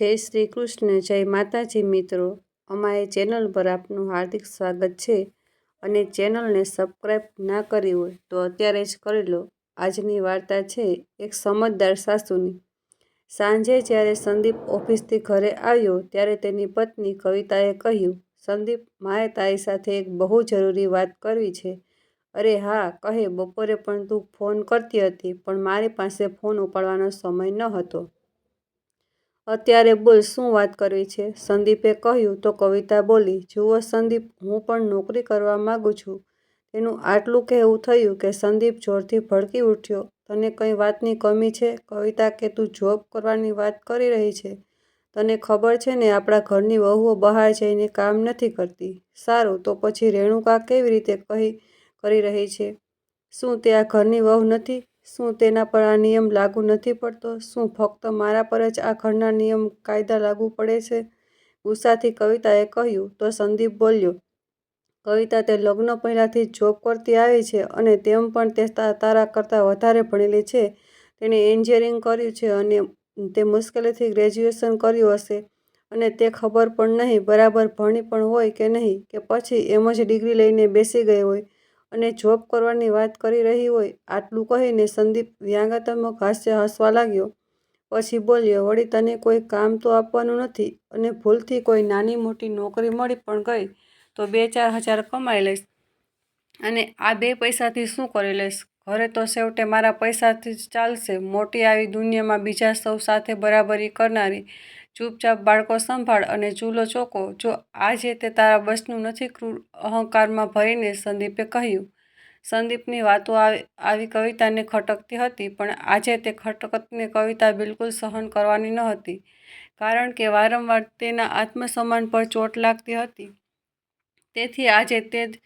જય શ્રી કૃષ્ણ, જય માતાજી મિત્રો. અમારી ચેનલ પર આપનું હાર્દિક સ્વાગત છે અને ચેનલને સબસ્ક્રાઈબ ના કરી હોય તો અત્યારે જ કરી લો. આજની વાર્તા છે એક સમજદાર સાસુની. સાંજે જ્યારે સંદીપ ઓફિસથી ઘરે આવ્યો ત્યારે તેની પત્ની કવિતાએ કહ્યું, સંદીપ માએ તારી સાથે એક બહુ જરૂરી વાત કરવી છે. અરે હા, કહે, બપોરે પણ તું ફોન કરતી હતી, પણ મારી પાસે ફોન ઉપાડવાનો સમય ન હતો અત્યારે બોલ શું વાત કરવી છે? સંદીપે કહ્યું, તો કવિતા બોલી, જુઓ સંદીપ, હું પણ નોકરી કરવા માગું છું. તેનું આટલું કહેવું થયું કે સંદીપ જોરથી ભડકી ઉઠ્યો. તને કંઈ વાતની કમી છે? કવિતા, કે તું જોબ કરવાની વાત કરી રહી છે? તને ખબર છે ને, આપણા ઘરની વહુઓ બહાર જઈને કામ નથી કરતી? સારું, તો પછી રેણુકા કેવી રીતે કહી, કરી રહી છે? શું તે આ ઘરની વહુ નથી? શું તેના પર આ નિયમ લાગુ નથી પડતો? શું ફક્ત મારા પર જ આ ઘરના નિયમ કાયદા લાગુ પડે છે? ગુસ્સાથી કવિતાએ કહ્યું, તો સંદીપ બોલ્યો, કવિતા તે લગ્ન પહેલાંથી જોબ કરતી આવી છે અને તેમ પણ તે, તારા કરતાં વધારે ભણેલી છે. તેણે એન્જિનિયરિંગ કર્યું છે અને તે મુશ્કેલીથી ગ્રેજ્યુએશન કર્યું હશે અને તે ખબર પણ નહીં, બરાબર ભણી પણ હોય કે નહીં, કે પછી એમ જ ડિગ્રી લઈને બેસી ગઈ હોય. અને જોબ કરવાની વાત કરી રહી હોય આટલું કહીને સંદીપ વ્યંગાત્મક હાસ્ય હસવા લાગ્યો. પછી બોલ્યો, વળી તને કોઈ કામ તો આપવાનું નથી અને ભૂલથી કોઈ નાની મોટી નોકરી મળી પણ ગઈ તો બે ચાર હજાર કમાઈ લઈશ. અને આ બે પૈસાથી શું કરી લઈશ? ઘરે તો છેવટે મારા પૈસાથી જ ચાલશે. મોટી આવી દુનિયામાં બીજા સૌ સાથે બરાબરી કરનારી ચૂપચાપ બાળકો સંભાળ અને ચૂલો ચોકો. જો આજે તે તારા બસનું નથી, ક્રૂર અહંકારમાં ભરીને સંદીપે કહ્યું. સંદીપની વાતો આવી કવિતાને ખટકતી હતી, પણ આજે તે ખટકતને કવિતા બિલકુલ સહન કરવાની ન હતી. કારણ કે વારંવાર તેના આત્મસન્માન પર ચોટ લાગતી હતી. તેથી આજે તે જ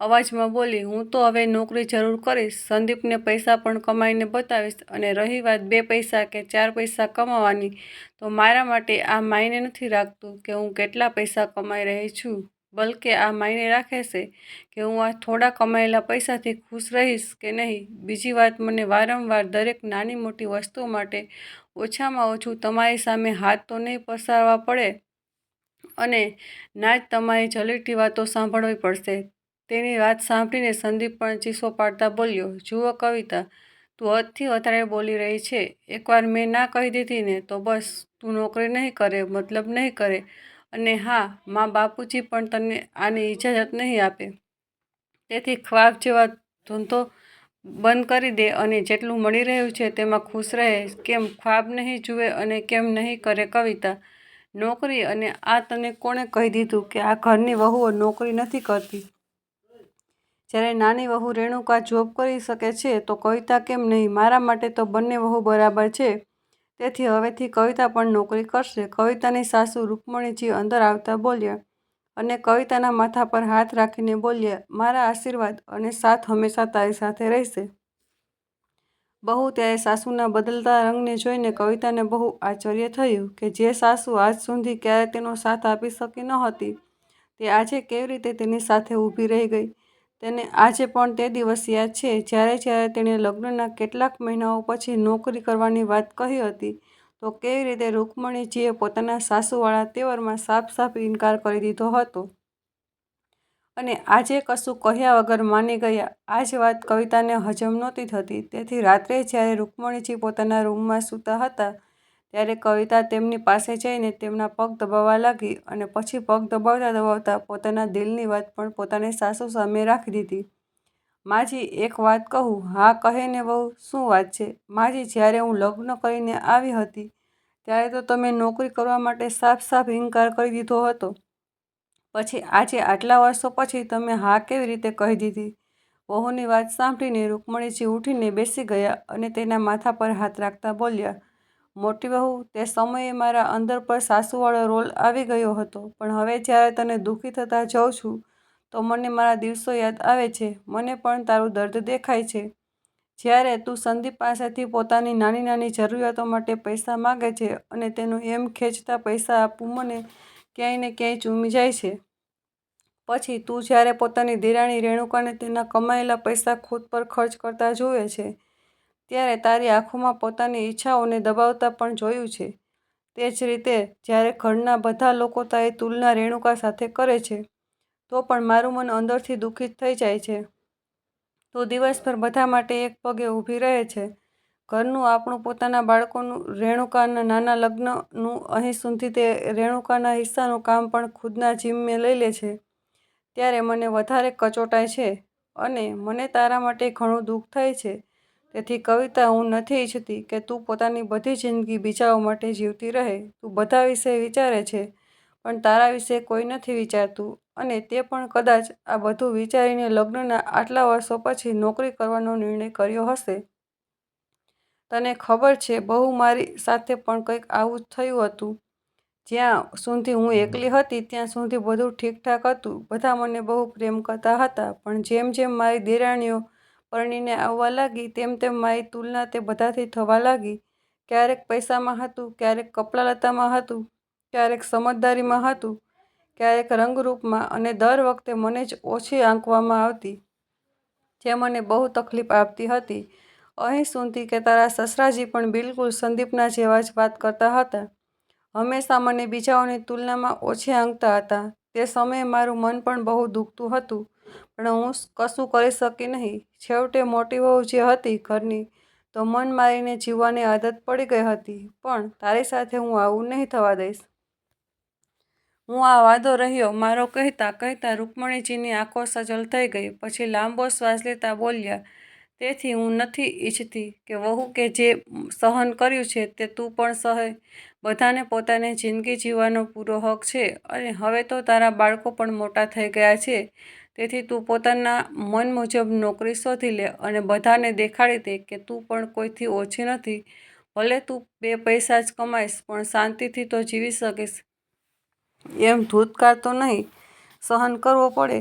અવાજમાં બોલી, હું તો હવે નોકરી જરૂર કરીશ, સંદીપને પૈસા પણ કમાઈને બતાવીશ અને રહી વાત બે પૈસા કે ચાર પૈસા કમાવાની, તો મારા માટે આ માયને નથી રાખતું કે હું કેટલા પૈસા કમાઈ રહી છું, બલકે આ માયને રાખે છે કે હું આ થોડા કમાયેલા પૈસાથી ખુશ રહીશ કે નહીં? બીજી વાત, મને વારંવાર દરેક નાની મોટી વસ્તુ માટે ઓછામાં ઓછું તમારી સામે હાથ તો નહીં પસારવા પડે અને ના જ તમારી જલેટી વાતો સાંભળવી પડશે. તેની વાત સાંભળીને સંદીપ પણ ચીસો પાડતા બોલ્યો, જુઓ કવિતા, તું હદથી વધારે બોલી રહી છે. એકવાર મેં ના કહી દીધી ને તો બસ તું નોકરી નહીં કરે, મતલબ નહીં કરે. અને હા, મા બાપુજી પણ તને આની ઇજાજત નહીં આપે. તેથી ખ્વાબ જેવા ધૂંધો બંધ કરી દે અને જેટલું મળી રહ્યું છે તેમાં ખુશ રહે. કેમ ખ્વાબ નહીં જુએ અને કેમ નહીં કરે કવિતા? નોકરી અને આ તને કોણે કહી દીધું કે આ ઘરની વહુઓ નોકરી નથી કરતી? જ્યારે નાની વહુ રેણુકા જોબ કરી શકે છે, તો કવિતા કેમ નહીં? મારા માટે તો બંને વહુ બરાબર છે. તેથી હવેથી કવિતા પણ નોકરી કરશે. કવિતાની સાસુ રૂકમણીજી અંદર આવતા બોલ્યા અને કવિતાના માથા પર હાથ રાખીને બોલ્યા, મારા આશીર્વાદ અને સાથ હંમેશા તારી સાથે રહેશે. બહુ ત્યારે સાસુના બદલતા રંગને જોઈને કવિતાને બહુ આશ્ચર્ય થયું કે જે સાસુ આજ સુધી ક્યારે તેનો સાથ આપી શકી ન હતી. તે આજે કેવી રીતે તેની સાથે ઊભી રહી ગઈ? તેને આજે પણ તે દિવસ યાદ છે, જ્યારે જ્યારે તેણે લગ્નના કેટલાક મહિનાઓ પછી નોકરી કરવાની વાત કહી હતી, તો કેવી રીતે રૂકમણીજીએ પોતાના સાસુવાળા તેવરમાં સાફ સાફ ઇનકાર કરી દીધો હતો? અને આજે કશું કહ્યા વગર માની ગયા. આ જ વાત કવિતાને હજમ નહોતી થતી. તેથી રાત્રે જ્યારે રૂકમણીજી પોતાના રૂમમાં સૂતા હતા, ત્યારે કવિતા તેમની પાસે જઈને તેમના પગ દબાવવા લાગી અને પછી પગ દબાવતા દબાવતા પોતાના દિલની વાત પણ પોતાની સાસુ સામે રાખી દીધી. માજી, એક વાત કહું. હા, કહે ને બહુ શું વાત છે? માજી, જ્યારે હું લગ્ન કરીને આવી હતી, ત્યારે તો તમે નોકરી કરવા માટે સાફ સાફ ઇનકાર કરી દીધો હતો. પછી આજે આટલા વર્ષો પછી તમે હા કેવી રીતે કહી દીધી? વહુની વાત સાંભળીને રૂકમણીજી ઉઠીને બેસી ગયા અને તેના માથા પર હાથ રાખતા બોલ્યા, મોટી વહુ, તે સમયે મારા અંદર પર સાસુવાળો રોલ આવી ગયો હતો, પણ હવે જ્યારે તને દુઃખી થતાં જાઉં છું, તો મને મારા દિવસો યાદ આવે છે, મને પણ તારું દર્દ દેખાય છે. જ્યારે તું સંદીપ પાસેથી પોતાની નાની નાની જરૂરિયાતો માટે પૈસા માગે છે અને તેનું એમ ખેંચતા પૈસા આપવું મને ક્યાંય ને ક્યાંય ચૂમી જાય છે. પછી તું જ્યારે પોતાની દિરાણી રેણુકાને તેના કમાયેલા પૈસા ખુદ પર ખર્ચ કરતા જુએ છે, ત્યારે તારી આંખોમાં પોતાની ઈચ્છાઓને દબાવતા પણ જોયું છે. તે જ રીતે જ્યારે ઘરના બધા લોકો તારી તુલના રેણુકા સાથે કરે છે, તો પણ મારું મન અંદરથી દુઃખિત થઈ જાય છે. તું દિવસભર બધા માટે એક પગે ઊભી રહે છે ઘરનું આપણું પોતાના બાળકોનું રેણુકાના નાના લગ્નનું અહીં સુધી તે રેણુકાના હિસ્સાનું કામ પણ ખુદના જીમ્મે લઈ લે છે. ત્યારે મને વધારે કચોટાય છે અને મને તારા માટે ઘણું દુઃખ થાય છે. તેથી કવિતા, હું નથી ઈચ્છતી કે તું પોતાની બધી જિંદગી બીજાઓ માટે જીવતી રહે. તું બધા વિશે વિચારે છે, પણ તારા વિશે કોઈ નથી વિચારતું અને તે પણ કદાચ આ બધું વિચારીને લગ્નના આટલા વર્ષો પછી નોકરી કરવાનો નિર્ણય કર્યો હશે. તને ખબર છે, બહુ મારી સાથે પણ કંઈક આવું જ થયું હતું. જ્યાં સુધી હું એકલી હતી, ત્યાં સુધી બધું ઠીકઠાક હતું. બધા મને બહુ પ્રેમ કરતા હતા, પણ જેમ જેમ મારી દેરાણીઓ પરણીને આવવા લાગી, તેમ તેમ મારી તુલના તે બધાથી થવા લાગી. ક્યારેક પૈસામાં હતું, ક્યારેક કપડાં લતામાં હતું, ક્યારેક સમજદારીમાં હતું, ક્યારેક રંગરૂપમાં અને દર વખતે મને જ ઓછી આંકવામાં આવતી, જે મને બહુ તકલીફ આપતી હતી. અહીં સુધી કે તારા સસરાજી પણ બિલકુલ સંદીપના જેવા જ વાત કરતા હતા. હંમેશા મને બીજાઓની તુલનામાં ઓછી આંકતા હતા. તે સમયે મારું મન પણ બહુ દુખતું હતું. પણ હું કશું કરી શકી નહીં. છેવટે મોટી વહુ જે હતી ઘરની, તો મન મારીને જીવવાની આદત પડી ગઈ હતી. પણ તારી સાથે હું આવું નહીં થવા દઈશ. હું આ વાદો રહ્યો. મારો કહેતા કહેતા રૂકમણીજીની આંખો સજલ થઈ ગઈ. પછી લાંબો શ્વાસ લેતા બોલ્યા તેથી હું નથી ઈચ્છતી કે વહુ કે જે સહન કર્યું છે તે તું પણ સહે. બધાને પોતાની જિંદગી જીવવાનો પૂરો હક છે અને હવે તો તારા બાળકો પણ મોટા થઈ ગયા છે. તેથી તું પોતાના મન મુજબ નોકરી શોધી લે અને બધાને દેખાડી દે કે તું પણ કોઈથી ઓછી નથી. ભલે તું બે પૈસા જ કમાઈશ, પણ શાંતિથી તો જીવી શકીશ. એમ ધૂતકાર તો નહીં. સહન કરવો પડે.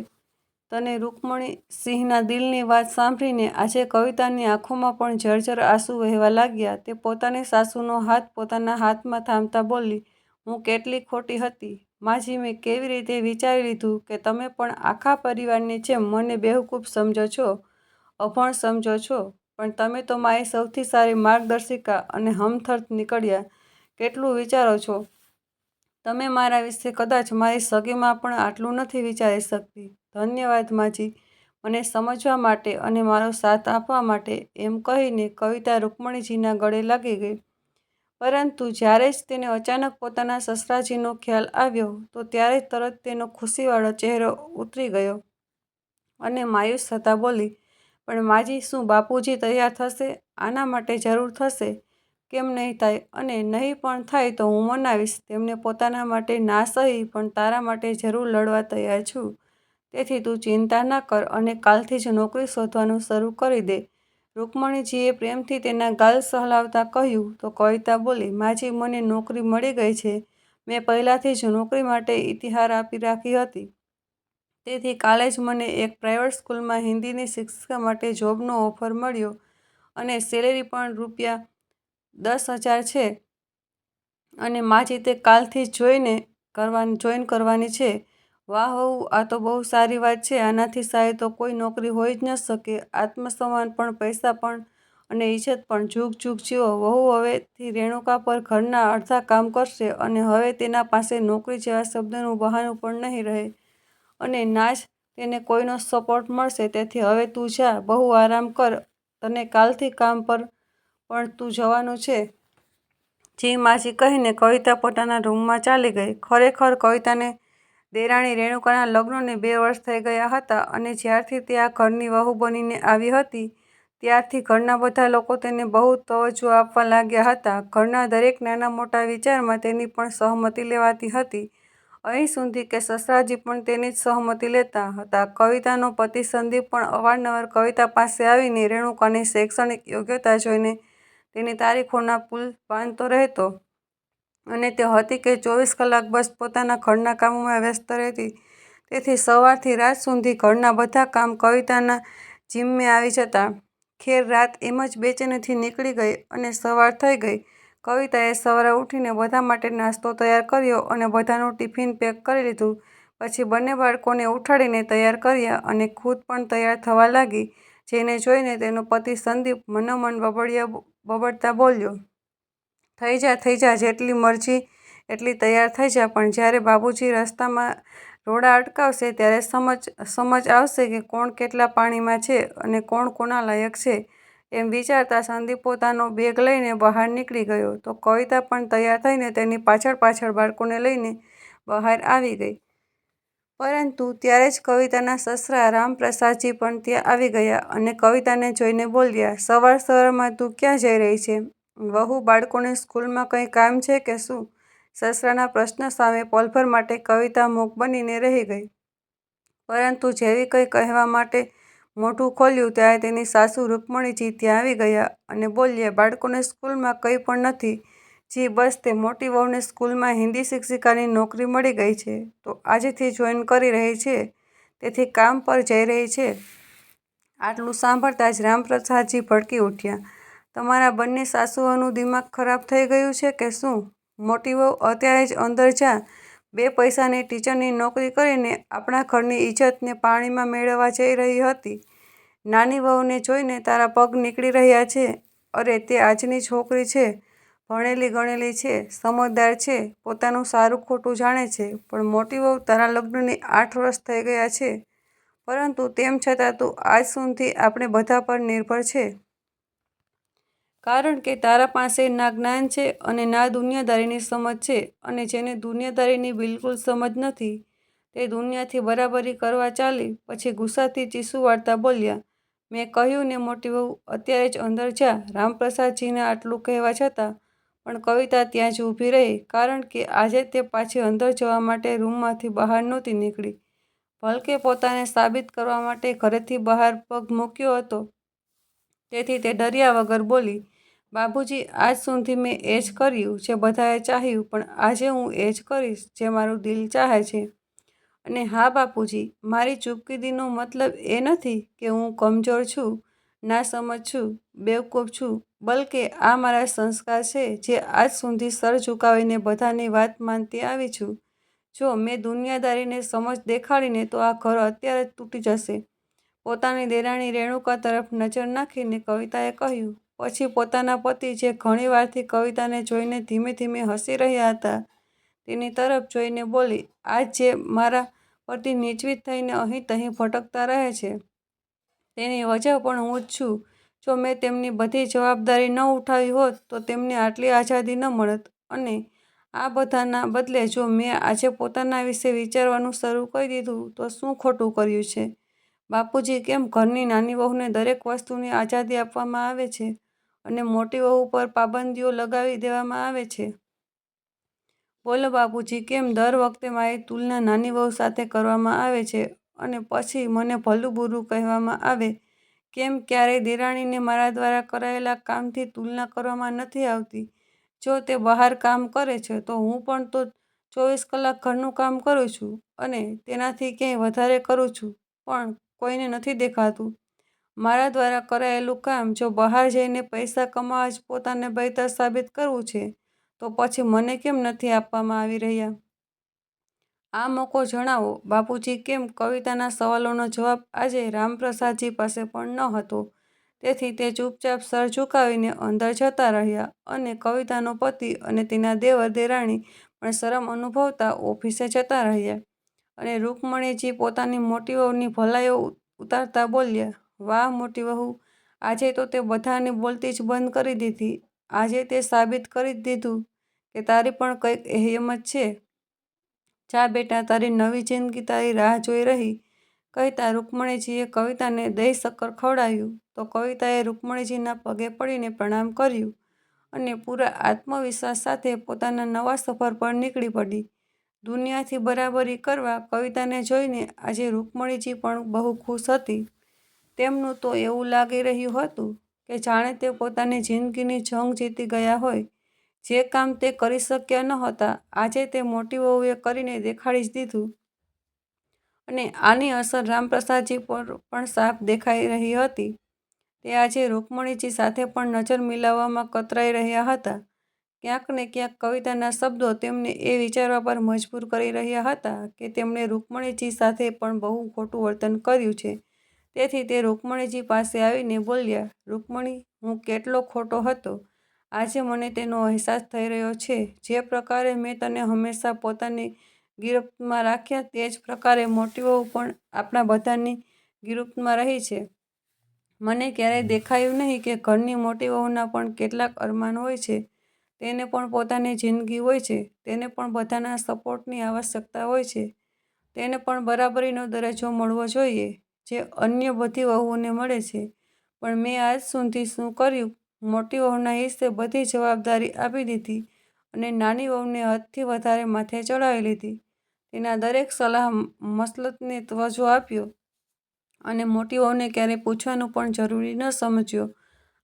તને રૂકમણી સિંહના દિલની વાત સાંભળીને આજે કવિતાની આંખોમાં પણ ઝરઝર આંસુ વહેવા લાગ્યા. તે પોતાની સાસુનો હાથ પોતાના હાથમાં થામતા બોલી, હું કેટલી ખોટી હતી. માજી મેં કેવી રીતે વિચારી લીધું કે તમે પણ આખા પરિવારની જેમ મને બેવકૂફ સમજો છો, અભણ સમજો છો. પણ તમે તો મારી સૌથી સારી માર્ગદર્શિકા અને હમથર્થ નીકળ્યા. કેટલું વિચારો છો? તમે મારા વિશે કદાચ મારી સગીમાં પણ આટલું નથી વિચારી શકતી. ધન્યવાદ માજી. મને સમજવા માટે અને મારો સાથ આપવા માટે એમ કહીને કવિતા રૂકમણીજીના ગળે લાગી ગઈ. પરંતુ જ્યારે જ તેને અચાનક પોતાના સસરાજીનો ખ્યાલ આવ્યો, તો ત્યારે તરત તેનો ખુશીવાળો ચહેરો ઉતરી ગયો અને માયુસ થતાં બોલી, પણ માજી, શું બાપુજી તૈયાર થશે? આના માટે જરૂર થશે? કેમ નહીં થાય? અને નહીં પણ થાય તો હું મનાવીશ. તેમને પોતાના માટે ના સહી, પણ તારા માટે જરૂર લડવા તૈયાર છું. તેથી તું ચિંતા ના કર અને કાલથી જ નોકરી શોધવાનું શરૂ કરી દે. રૂકમણીજીએ પ્રેમથી તેના ગાલ સહલાવતા કહ્યું, તો કવિતા બોલી, માજી મને નોકરી મળી ગઈ છે. મેં પહેલાંથી જ નોકરી માટે ઇતિહાર આપી રાખી હતી. તેથી કાલે જ મને એક પ્રાઇવેટ સ્કૂલમાં હિન્દીની શિક્ષિકા માટે જોબનો ઓફર મળ્યો અને સેલેરી પણ રૂપિયા દસ હજાર છે. અને માજી તે કાલથી જોઈને કરવાની, જોઈન કરવાની છે. વાહ આ તો બહુ સારી વાત છે. આનાથી સારી તો કોઈ નોકરી હોઈ જ ન શકે. આત્મસન્માન પણ, પૈસા પણ અને ઇજ્જત પણ જુગ જુગ જીવો. વહુ હવેથી રેણુકા પર ઘરના અડધા કામ કરશે અને હવે તેના પાસે નોકરી જેવા શબ્દનું બહાનું પણ નહીં રહે. અને નાશ તેને કોઈનો સપોર્ટ મળશે. તેથી હવે તું જા, બહુ આરામ કર. તને કાલથી કામ પર પણ તું જવાનું છે. જી માજી કહીને કવિતા પોતાના રૂમમાં ચાલી ગઈ. ખરેખર કવિતાને દેરાણી રેણુકાના લગ્નને બે વર્ષ થઈ ગયા હતા અને જ્યારથી તે આ ઘરની વહુ બનીને આવી હતી, ત્યારથી ઘરના બધા લોકો તેને બહુ તવજ્જો આપવા લાગ્યા હતા. ઘરના દરેક નાના મોટા વિચારમાં તેની પણ સહમતી લેવાતી હતી. અહીં સુધી કે સસરાજી પણ તેની જ સહમતી લેતા હતા. કવિતાનો પતિ સંદીપ પણ અવારનવાર કવિતા પાસે આવીને રેણુકાની શૈક્ષણિક યોગ્યતા જોઈને તેની તારીખોના પુલ બાંધતો રહેતો. અને તે હતી કે ચોવીસ કલાક બસ પોતાના ઘરના કામોમાં વ્યસ્ત રહેતી. તેથી સવારથી રાત સુધી ઘરના બધા કામ કવિતાના જીમ્મે આવી જતા. ખેર રાત એમ જ બેચેનીથી નીકળી ગઈ અને સવાર થઈ ગઈ. કવિતાએ સવારે ઉઠીને બધા માટે નાસ્તો તૈયાર કર્યો અને બધાનું ટિફિન પેક કરી લીધું. પછી બંને બાળકોને ઉઠાડીને તૈયાર કર્યા અને ખુદ પણ તૈયાર થવા લાગી, જેને જોઈને તેનો પતિ સંદીપ મનોમન બબડ્યા બબડતા બોલ્યો થઈ જા થઈ જા, જેટલી મરજી, એટલી તૈયાર થઈ જા. પણ જ્યારે બાબુજી રસ્તામાં રોડા અટકાવશે ત્યારે સમજ સમજ આવશે કે કોણ કેટલા પાણીમાં છે અને કોણ કોના લાયક છે. એમ વિચારતા સંદીપ પોતાનો બેગ લઈને બહાર નીકળી ગયો. તો કવિતા પણ તૈયાર થઈને તેની પાછળ પાછળ બાળકોને લઈને બહાર આવી ગઈ. પરંતુ ત્યારે જ કવિતાના સસરા રામપ્રસાદજી પણ ત્યાં આવી ગયા અને કવિતાને જોઈને બોલ્યા, સવાર સવારમાં તું ક્યાં જઈ રહી છે? વહુ બાળકોને સ્કૂલમાં કંઈ કામ છે કે શું? સસરાના પ્રશ્ન સામે પલભર માટે કવિતા મૂક બનીને રહી ગઈ. પરંતુ જેવી કંઈ કહેવા માટે મોઢું ખોલ્યું ત્યારે તેની સાસુ રૂકમણીજી ત્યાં આવી ગયા અને બોલ્યા, બાળકોને સ્કૂલમાં કંઈ પણ નથી. જી, બસ, તે મોટી વહુને સ્કૂલમાં હિન્દી શિક્ષિકાની નોકરી મળી ગઈ છે. તો આજથી જોઈન કરી રહી છે. તેથી કામ પર જઈ રહી છે. આટલું સાંભળતા જ રામપ્રસાદજી ભડકી ઉઠ્યા. તમારા બંને સાસુઓનું દિમાગ ખરાબ થઈ ગયું છે કે શું? મોટી વહુ અત્યારે જ અંદર જા. બે પૈસાની ટીચરની નોકરી કરીને આપણા ઘરની ઇજ્જતને પાણીમાં મેળવવા જઈ રહી હતી. નાની વહુને જોઈને તારા પગ નીકળી રહ્યા છે. અરે, તે આજની છોકરી છે. ભણેલી ગણેલી છે, સમજદાર છે, પોતાનું સારું ખોટું જાણે છે, પણ મોટી વહુ તારા લગ્નની આઠ વર્ષ થઈ ગયા છે. પરંતુ તેમ છતાં તું આજ સુધી આપણે બધા પર નિર્ભર છે. કારણ કે તારા પાસે ના જ્ઞાન છે અને ના દુનિયાદારીની સમજ છે અને જેને દુનિયાદારીની બિલકુલ સમજ નથી, તે દુનિયાથી બરાબરી કરવા ચાલી, પછી ગુસ્સાથી ચીસુ વાળતા બોલ્યા, મેં કહ્યું ને મોટી વહુ, અત્યારે જ અંદર જા, રામપ્રસાદજીને આટલું કહેવા છતાં, પણ કવિતા ત્યાં જ ઊભી રહી, કારણ કે આજે તે પાછી અંદર જવા માટે રૂમમાંથી બહાર નહોતી નીકળી. ભલકે પોતાને સાબિત કરવા માટે ઘરેથી બહાર પગ મૂક્યો હતો. તેથી તે ડર્યા વગર બોલી બાબુજી આજ સુધી મેં એ જ કર્યું જે બધાએ ચાહ્યું, પણ આજે હું એ જ કરીશ જે મારું દિલ ચાહે છે. અને હા બાપુજી, મારી ચૂપકીદીનો મતલબ એ નથી કે હું કમજોર છું ના સમજ છું, બેવકૂફ છું, બલકે આ મારા સંસ્કાર છે જે આજ સુધી સર ઝુકાવીને બધાની વાત માનતી આવી છું. જો મેં દુનિયાદારીને સમજ દેખાડીને તો આ ઘર અત્યારે તૂટી જશે. પોતાની દેરાણી રેણુકા તરફ નજર નાખીને કવિતાએ કહ્યું પછી પોતાના પતિ જે ઘણીવારથી કવિતાને જોઈને ધીમે ધીમે હસી રહ્યા હતા, તેની તરફ જોઈને બોલી, આજ જે મારા પરથી નિજવીત થઈને અહીં તહીં ભટકતા રહે છે, તેની વજહ પણ હું જ છું. જો મેં તેમની બધી જવાબદારી ન ઉઠાવી હોત, તો તેમને આટલી આઝાદી ન મળત. અને આ બધાના બદલે જો મેં આજે પોતાના વિશે વિચારવાનું શરૂ કરી દીધું, તો શું ખોટું કર્યું છે? બાપુજી, કેમ ઘરની નાની વહુને દરેક વસ્તુની આઝાદી આપવામાં આવે છે? અને મોટી વહુ પર પાબંદીઓ લગાવી દેવામાં આવે છે. બોલો બાપુજી, કેમ દર વખતે મારી તુલના નાની વહુ સાથે કરવામાં આવે છે અને પછી મને ભલું બુરું કહેવામાં આવે? કેમ ક્યારેય દેરાણીને મારા દ્વારા કરાયેલા કામથી તુલના કરવામાં નથી આવતી? જો તે બહાર કામ કરે છે, તો હું પણ તો ચોવીસ કલાક ઘરનું કામ કરું છું અને તેનાથી ક્યાંય વધારે કરું છું, પણ કોઈને નથી દેખાતું. મારા દ્વારા કરાયેલું કામ જો બહાર જઈને પૈસા કમાવા જ પોતાને બહેતર સાબિત કરવું છે, તો પછી મને કેમ નથી આપવામાં આવી રહ્યા? આ મોકો જણાવો. બાપુજી કેમ કવિતાના સવાલોનો જવાબ આજે રામપ્રસાદજી પાસે પણ ન હતો. તેથી તે ચૂપચાપ સર ઝુકાવીને અંદર જતા રહ્યા અને કવિતાનો પતિ અને તેના દેવર દેરાણી પણ શરમ અનુભવતા ઓફિસે જતા રહ્યા અને રૂકમણીજી પોતાની મોટી વહુની ભલાઈઓ ઉતારતા બોલ્યા વાહ, મોટી વહુ. આજે તો તે બધાને બોલતી જ બંધ કરી દીધી. આજે તે સાબિત કરી દીધું કે તારી પણ કંઈક હેમત છે. જા બેટા, તારી નવી જિંદગી તારી રાહ જોઈ રહી. કહેતા રૂકમણીજીએ કવિતાને દહીં શક્કર ખવડાવ્યું તો કવિતાએ રૂકમણીજીના પગે પડીને પ્રણામ કર્યું અને પૂરા આત્મવિશ્વાસ સાથે પોતાના નવા સફર પર નીકળી પડી. દુનિયાથી બરાબરી કરવા કવિતાને જોઈને આજે રૂકમણીજી પણ બહુ ખુશ હતી. તેમનું તો એવું લાગી રહ્યું હતું કે જાણે તે પોતાની જિંદગીની જંગ જીતી ગયા હોય. જે કામ તે કરી શક્યા ન હતા, આજે તે મોટી વહુએ કરીને દેખાડી જ દીધું. અને આની અસર રામપ્રસાદજી પર પણ સાફ દેખાઈ રહી હતી. તે આજે રૂકમણીજી સાથે પણ નજર મિલાવવામાં કતરાઈ રહ્યા હતા. ક્યાંક ને ક્યાંક કવિતાના શબ્દો તેમને એ વિચારવા પર મજબૂર કરી રહ્યા હતા કે તેમણે રૂકમણીજી સાથે પણ બહુ ખોટું વર્તન કર્યું છે. તેથી તે રૂકમણીજી પાસે આવીને બોલ્યા, રૂકમણી, હું કેટલો ખોટો હતો? આજે મને તેનો અહેસાસ થઈ રહ્યો છે. જે પ્રકારે મેં તને હંમેશા પોતાની ગિરફ્તમાં રાખ્યા, તે જ પ્રકારે મોટી વહુ પણ આપણા બધાની ગિરફ્તમાં રહી છે. મને ક્યારેય દેખાયું નહીં કે ઘરની મોટી વહુના પણ કેટલાક અરમાન હોય છે. તેને પણ પોતાની જિંદગી હોય છે. તેને પણ બધાના સપોર્ટની આવશ્યકતા હોય છે. તેને પણ બરાબરીનો દરજ્જો મળવો જોઈએ. જે અન્ય બધી વહુઓને મળે છે. પણ મેં આજ સુધી શું કર્યું? મોટી વહુના હિસ્સે બધી જવાબદારી આપી દીધી અને નાની વહુને હદથી વધારે માથે ચડાવી લીધી. તેના દરેક સલાહ મસલતને તવજો આપ્યો અને મોટી વહુને ક્યારેય પૂછવાનું પણ જરૂરી ન સમજ્યો.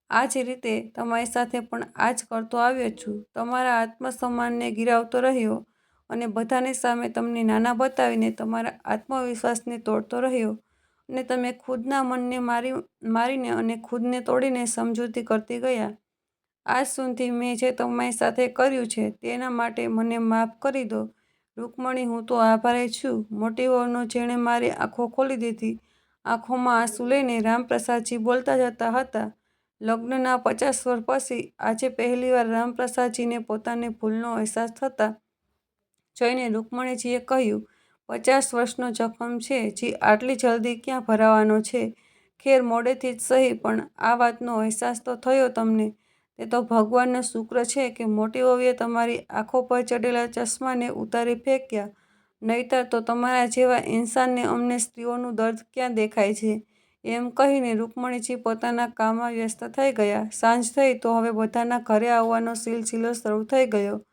આ જ રીતે તમારી સાથે પણ આ જ કરતો આવ્યો છું. તમારા આત્મસન્માનને ગિરાવતો રહ્યો અને બધાની સામે તમને નાના બતાવીને તમારા આત્મવિશ્વાસને તોડતો રહ્યો. અને તમે ખુદના મનને મારી, મારીને અને ખુદને તોડીને સમજૂતી કરતી ગયા. આજ સુધી મેં જે તમારી સાથે કર્યું છે તેના માટે મને માફ કરી દો. રૂકમણી, હું તો આભારી છું. મોટી વહુનો જેણે મારી આંખો ખોલી દીધી. આંખોમાં આંસુ લઈને રામપ્રસાદજી બોલતા જતા હતા. લગ્નના પચાસ વર્ષ પછી આજે પહેલીવાર રામપ્રસાદજીને પોતાની ભૂલનો અહેસાસ થતાં જોઈને રૂકમણીજીએ કહ્યું પચાસ વર્ષનો જખમ છે, જે આટલી જલ્દી ક્યાં ભરાવાનો છે? ખેર મોડેથી જ સહી, પણ આ વાતનો અહેસાસ તો થયો તમને. તે તો ભગવાનનો શુક્ર છે કે મોટી વહુએ તમારી આંખો પર ચડેલા ચશ્માને ઉતારી ફેંક્યા. નહીતર તો તમારા જેવા ઇન્સાનને અમને સ્ત્રીઓનું દર્દ ક્યાં દેખાય છે? એમ કહીને રૂકમણીજી પોતાના કામમાં વ્યસ્ત થઈ ગયા. સાંજ થઈ તો હવે બધાના ઘરે આવવાનો સિલસિલો શરૂ થઈ ગયો.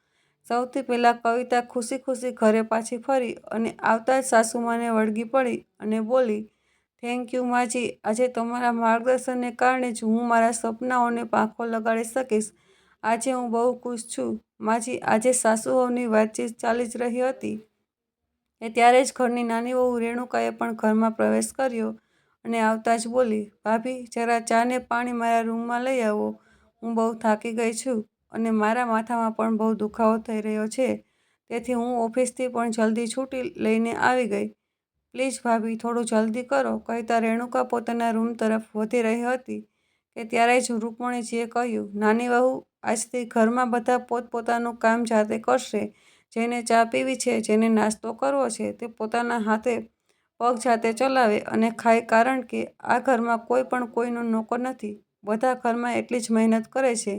સૌથી પહેલાં કવિતા ખુશી ખુશી ઘરે પાછી ફરી અને આવતા જ સાસુમાને વળગી પડી અને બોલી થેન્ક યુ માજી. આજે તમારા માર્ગદર્શનને કારણે જ હું મારા સપનાઓને પાંખો લગાડી શકીશ. આજે હું બહુ ખુશ છું. માજી, આજે સાસુઓની વાતચીત ચાલી જ રહી હતી. એ ત્યારે જ ઘરની નાની વહુ રેણુકાએ પણ ઘરમાં પ્રવેશ કર્યો અને આવતા જ બોલી, ભાભી, જરા ચા ને પાણી મારા રૂમમાં લઈ આવો. હું બહુ થાકી ગઈ છું. અને મારા માથામાં પણ બહુ દુખાવો થઈ રહ્યો છે. તેથી હું ઓફિસથી પણ જલ્દી છૂટી લઈને આવી ગઈ. પ્લીઝ ભાભી, થોડું જલ્દી કરો. કહેતા રેણુકા પોતાના રૂમ તરફ વધી રહી હતી કે ત્યારે જ રૂકમણીજીએ કહ્યું, નાની વહુ, આજથી ઘરમાં બધા પોતપોતાનું કામ જાતે કરશે. જેને ચા પીવી છે, જેને નાસ્તો કરવો છે, તે પોતાના હાથે પગ જાતે ચલાવે અને ખાય કારણ કે આ ઘરમાં કોઈ પણ કોઈનો નોકર નથી. બધા ઘરમાં એટલી જ મહેનત કરે છે.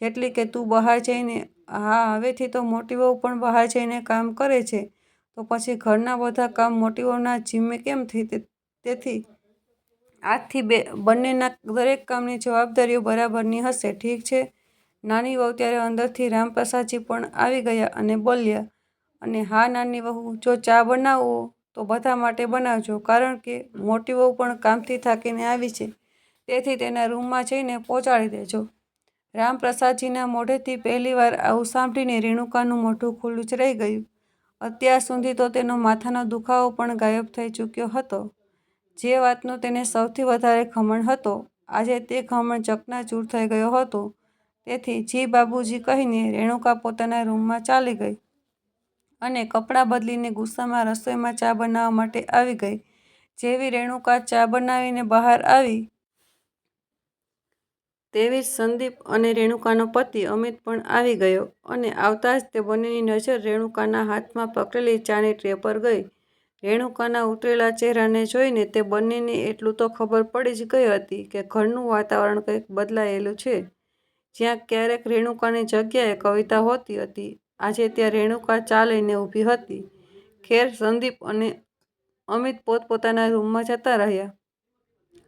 જેટલી કે તું બહાર જઈને, હા, હવેથી તો મોટી વહુ પણ બહાર જઈને કામ કરે છે. તો પછી ઘરના બધા કામ મોટી વહુના જીમે કેમ થઈ? તેથી આજથી બે, બંનેના દરેક કામની જવાબદારીઓ બરાબરની હશે, ઠીક છે? નાની વહુ ત્યારે અંદરથી રામપ્રસાદજી પણ આવી ગયા અને બોલ્યા, અને હા, નાની વહુ, જો ચા બનાવવો તો બધા માટે બનાવજો, કારણ કે મોટી વહુ પણ કામથી થાકીને આવી છે. તેથી તેના રૂમમાં જઈને પહોંચાડી દેજો. રામપ્રસાદજીના મોઢેથી પહેલીવાર આવું સાંભળીને રેણુકાનું મોઢું ખુલ્લું જ રહી ગયું. અત્યાર સુધી તો તેનો માથાનો દુખાવો પણ ગાયબ થઈ ચૂક્યો હતો. જે વાતનો તેને સૌથી વધારે ખમણ હતો. આજે તે ખમણ ચકનાચૂર થઈ ગયો હતો. તેથી જી બાબુજી કહીને રેણુકા પોતાના રૂમમાં ચાલી ગઈ અને કપડાં બદલીને ગુસ્સામાં રસોઈમાં ચા બનાવવા માટે આવી ગઈ. જેવી રેણુકા ચા બનાવીને બહાર આવી તેવી જ સંદીપ અને રેણુકાનો પતિ અમિત પણ આવી ગયો અને આવતા જ તે બંનેની નજર રેણુકાના હાથમાં પકડેલી ચાની ટ્રે પર ગઈ. રેણુકાના ઉતરેલા ચહેરાને જોઈને તે બંનેને એટલું તો ખબર પડી જ ગઈ હતી કે ઘરનું વાતાવરણ કંઈક બદલાયેલું છે. જ્યાં ક્યારેક રેણુકાની જગ્યાએ કવિતા હોતી હતી. આજે ત્યાં રેણુકા ચા લઈને ઊભી હતી. ખેર, સંદીપ અને અમિત પોતપોતાના રૂમમાં જતા રહ્યા.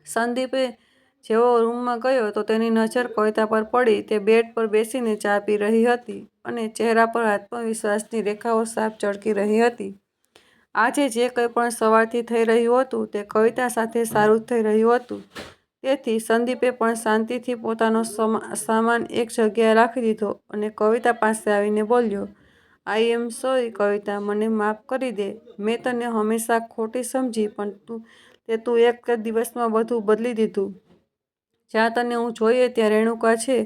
સંદીપે જેવો રૂમમાં ગયો તો તેની નજર કવિતા પર પડી, તે બેડ પર બેસીને ચા પી રહી હતી અને ચહેરા પર આત્મવિશ્વાસની રેખાઓ સાફ ચળકી રહી હતી. આજે જે કંઈ પણ સવારથી થઈ રહ્યું હતું તે કવિતા સાથે સારું થઈ રહ્યું હતું. તેથી સંદીપે પણ શાંતિથી પોતાનો સામાન એક જગ્યાએ રાખી દીધો અને કવિતા પાસે આવીને બોલ્યો આઈ એમ સોરી કવિતા મને માફ કરી દે. મેં તને હંમેશા ખોટી સમજી, પણ તું, તે તું એક દિવસમાં બધું બદલી દીધું. જ્યાં તને હું જોઈએ ત્યાં રેણુકા છે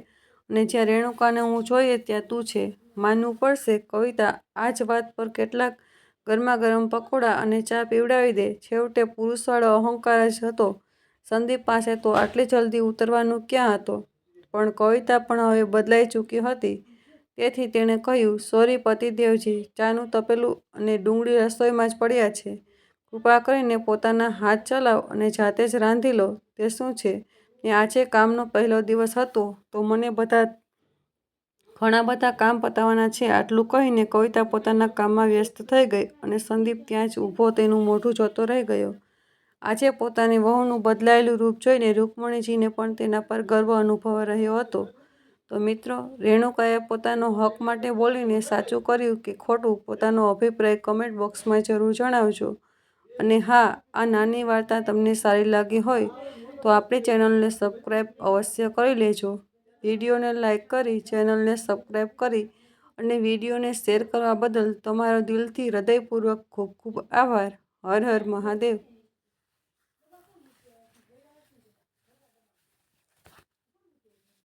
અને જ્યાં રેણુકાને હું જોઈએ ત્યાં તું છે. માનવું પડશે, કવિતા, આ જ વાત પર કેટલાક ગરમા ગરમ પકોડા અને ચા પીવડાવી દે. છેવટે પુરુષવાળો અહંકાર જ હતો. સંદીપ પાસે તો આટલી જલ્દી ઉતરવાનું ક્યાં હતો? પણ કવિતા પણ હવે બદલાઈ ચૂકી હતી. તેથી તેણે કહ્યું, સોરી પતિદેવજી, ચાનું તપેલું અને ડુંગળી રસોઈમાં જ પડ્યા છે. કૃપા કરીને પોતાના હાથ ચલાવ અને જાતે જ રાંધી લો. તે શું છે? ને આજે કામનો પહેલો દિવસ હતો, તો મને બધા ઘણા બધા કામ પતાવવાના છે. આટલું કહીને કવિતા પોતાના કામમાં વ્યસ્ત થઈ ગઈ અને સંદીપ ત્યાં જ ઊભો તેનું મોઢું જોતો રહી ગયો. આજે પોતાની વહુનું બદલાયેલું રૂપ જોઈને રૂકમણીજીને પણ તેના પર ગર્વ અનુભવ રહ્યો હતો. તો મિત્રો, રેણુકાએ પોતાનો હક માટે બોલીને સાચું કર્યું કે ખોટું પોતાનો અભિપ્રાય કમેન્ટ બોક્સમાં જરૂર જણાવજો. અને હા, આ નાની વાર્તા તમને સારી લાગી હોય તો આપણી ચેનલને સબસ્ક્રાઈબ અવશ્ય કરી લેજો. વિડીયોને લાઈક કરી ચેનલને સબસ્ક્રાઈબ કરી અને વિડીયોને શેર કરવા બદલ તમારો દિલથી હૃદયપૂર્વક ખૂબ ખૂબ આભાર. હર હર મહાદેવ.